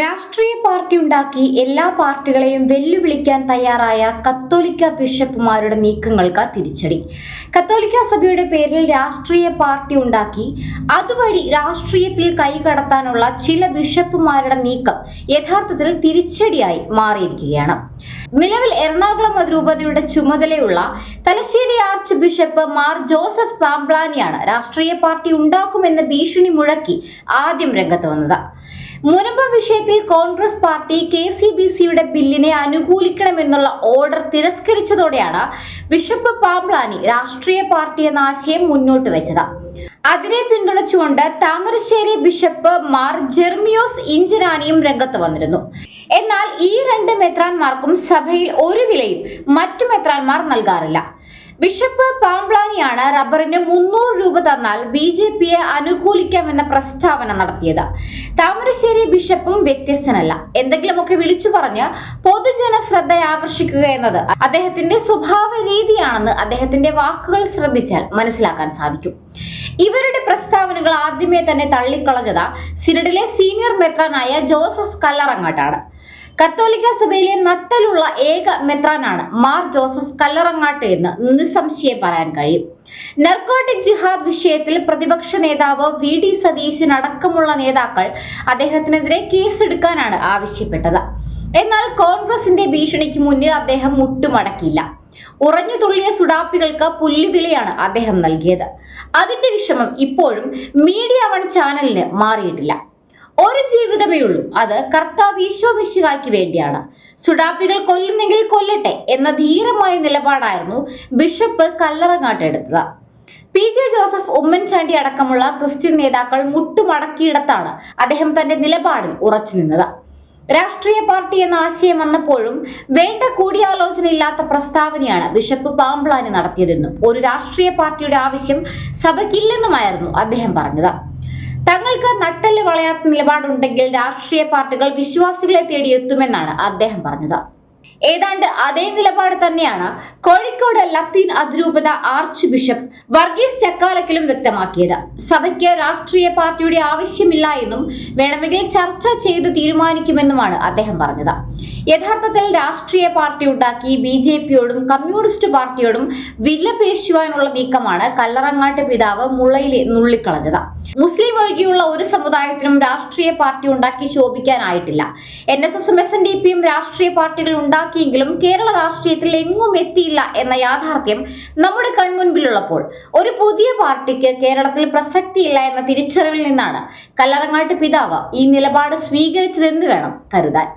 രാഷ്ട്രീയ പാർട്ടി ഉണ്ടാക്കി എല്ലാ പാർട്ടികളെയും വെല്ലുവിളിക്കാൻ തയ്യാറായ കത്തോലിക്ക ബിഷപ്പുമാരുടെ നീക്കങ്ങൾക്ക് തിരിച്ചടി. കത്തോലിക്ക സഭയുടെ പേരിൽ രാഷ്ട്രീയ പാർട്ടി ഉണ്ടാക്കി. അതുവഴി രാഷ്ട്രീയത്തിൽ കൈകടത്താനുള്ള ചില ബിഷപ്പുമാരുടെ നീക്കം യഥാർത്ഥത്തിൽ തിരിച്ചടിയായി മാറിയിരിക്കുകയാണ്. നിലവിൽ എറണാകുളം അതിരൂപതയുടെ ചുമതലയുള്ള Thalassery archbishop Mar Joseph പാംപ്ലാനിയാണ് രാഷ്ട്രീയ പാർട്ടി ഉണ്ടാക്കുമെന്ന ഭീഷണി മുഴക്കി ആദ്യം രംഗത്ത് വന്നത്. മുനമ്പ വിഷയത്തിൽ Congress party K C B സിയുടെ ബില്ലിനെ അനുകൂലിക്കണമെന്നുള്ള ഓർഡർ തിരസ്കരിച്ചതോടെയാണ് ബിഷപ്പ് പാംപ്ലാനി രാഷ്ട്രീയ പാർട്ടി എന്ന ആശയം മുന്നോട്ട് വെച്ചത്. അതിനെ പിന്തുണച്ചുകൊണ്ട് താമരശ്ശേരി ബിഷപ്പ് മാർ ജെർമിയോസ് ഇഞ്ചിനാനിയും രംഗത്ത് വന്നിരുന്നു. എന്നാൽ ഈ രണ്ട് മെത്രാൻമാർക്കും സഭയിൽ ഒരു വിലയും മറ്റു മെത്രാൻമാർ നൽകാറില്ല. ബിഷപ്പ് പാംപ്ലാനിയാണ് റബ്ബറിന് മുന്നൂറ് രൂപ തന്നാൽ ബി ജെ പിയെ അനുകൂലിക്കാമെന്ന പ്രസ്താവന നടത്തിയത്. താമരശ്ശേരി ബിഷപ്പും വ്യത്യസ്തനല്ല. എന്തെങ്കിലുമൊക്കെ വിളിച്ചു പറഞ്ഞ് പൊതുജന ശ്രദ്ധ ആകർഷിക്കുക എന്നത് അദ്ദേഹത്തിന്റെ സ്വഭാവ രീതിയാണെന്ന് അദ്ദേഹത്തിന്റെ വാക്കുകൾ ശ്രദ്ധിച്ചാൽ മനസ്സിലാക്കാൻ സാധിക്കും. ഇവരുടെ പ്രസ്താവനകൾ ആദ്യമേ തന്നെ തള്ളിക്കളഞ്ഞത് സിനഡിലെ സീനിയർ മെത്രാനായ ജോസഫ് കല്ലറങ്ങാട്ടാണ്. കത്തോലിക്ക സഭയിലെ നട്ടലുള്ള ഏക മെത്രാനാണ് മാർ ജോസഫ് കല്ലറങ്ങാട്ട് എന്ന് നിസ്സംശയം പറയാൻ കഴിയും. നർക്കോട്ടിക് ജിഹാദ് വിഷയത്തിൽ പ്രതിപക്ഷ നേതാവ് വി ഡി സതീശൻ അടക്കമുള്ള നേതാക്കൾ അദ്ദേഹത്തിനെതിരെ കേസെടുക്കാനാണ് ആവശ്യപ്പെട്ടത്. എന്നാൽ കോൺഗ്രസിന്റെ ഭീഷണിക്ക് മുന്നിൽ അദ്ദേഹം മുട്ടുമടക്കില്ല ഉറഞ്ഞു തുള്ളിയ സുഡാപ്പികൾക്ക് പുല്ലുവിലയാണ് അദ്ദേഹം നൽകിയത്. അതിന്റെ വിഷമം ഇപ്പോഴും മീഡിയ വൺ ചാനലിന് മാറിയിട്ടില്ല. ഒരു ജീവിതമേ ഉള്ളൂ. അത് കർത്താവ് ഈശോമിശിഹായ്ക്ക് വേണ്ടിയാണ്. സുഡാപ്പികൾ കൊല്ലുന്നെങ്കിൽ കൊല്ലട്ടെ എന്ന ധീരമായ നിലപാടായിരുന്നു ബിഷപ്പ് കല്ലറങ്ങാട്ടെടുത്തത് പി ജെ ജോസഫ് ഉമ്മൻചാണ്ടി അടക്കമുള്ള ക്രിസ്ത്യൻ നേതാക്കൾ മുട്ടുമടക്കിയിടത്താണ് അദ്ദേഹം തന്റെ നിലപാടിൽ ഉറച്ചു നിന്നത്. രാഷ്ട്രീയ പാർട്ടി എന്ന ആശയം വന്നപ്പോഴും വേണ്ട കൂടിയാലോചന ഇല്ലാത്ത പ്രസ്താവനയാണ് ബിഷപ്പ് പാമ്പ്ലാനി നടത്തിയതെന്നും ഒരു രാഷ്ട്രീയ പാർട്ടിയുടെ ആവശ്യം സഭയ്ക്കില്ലെന്നുമായിരുന്നു അദ്ദേഹം പറഞ്ഞത്. തങ്ങൾക്ക് നട്ടൽ വളയാത്ത നിലപാടുണ്ടെങ്കിൽ രാഷ്ട്രീയ പാർട്ടികൾ വിശ്വാസികളെ തേടി എത്തുമെന്നാണ് അദ്ദേഹം പറഞ്ഞത്. ഏതാണ്ട് അതേ നിലപാട് തന്നെയാണ് കോഴിക്കോട് ലത്തീൻ അതിരൂപത ആർച്ച് ബിഷപ്പ് വർഗീസ് ചക്കാലക്കലും വ്യക്തമാക്കിയത്. സഭയ്ക്ക് രാഷ്ട്രീയ പാർട്ടിയുടെ ആവശ്യമില്ല എന്നും വേണമെങ്കിൽ ചർച്ച ചെയ്ത് തീരുമാനിക്കുമെന്നുമാണ് അദ്ദേഹം പറഞ്ഞത്. യഥാർത്ഥത്തിൽ രാഷ്ട്രീയ പാർട്ടി ഉണ്ടാക്കി ബി ജെ പിയോടും കമ്മ്യൂണിസ്റ്റ് പാർട്ടിയോടും വില്ലപേശുവാനുള്ള നീക്കമാണ് കല്ലറങ്ങാട്ട് പിതാവ് മുളയിലെ നുള്ളിക്കളഞ്ഞത്. മുസ്ലിം ഒഴികെയുള്ള ഒരു സമുദായത്തിനും രാഷ്ട്രീയ പാർട്ടി ഉണ്ടാക്കി ശോഭിക്കാനായിട്ടില്ല. എൻ എസ് എസും എസ് എൻ ഡി പിയും രാഷ്ട്രീയ പാർട്ടികൾ ഉണ്ടാക്കിയെങ്കിലും കേരള രാഷ്ട്രീയത്തിൽ എങ്ങും എത്തിയില്ല എന്ന യാഥാർത്ഥ്യം നമ്മുടെ കൺമുൻപിലുള്ളപ്പോൾ ഒരു പുതിയ പാർട്ടിക്ക് കേരളത്തിൽ പ്രസക്തിയില്ല എന്ന തിരിച്ചറിവിൽ നിന്നാണ് കല്ലറങ്ങാട്ട് പിതാവ് ഈ നിലപാട് സ്വീകരിച്ചതെന്ന് വേണം കരുതാൻ.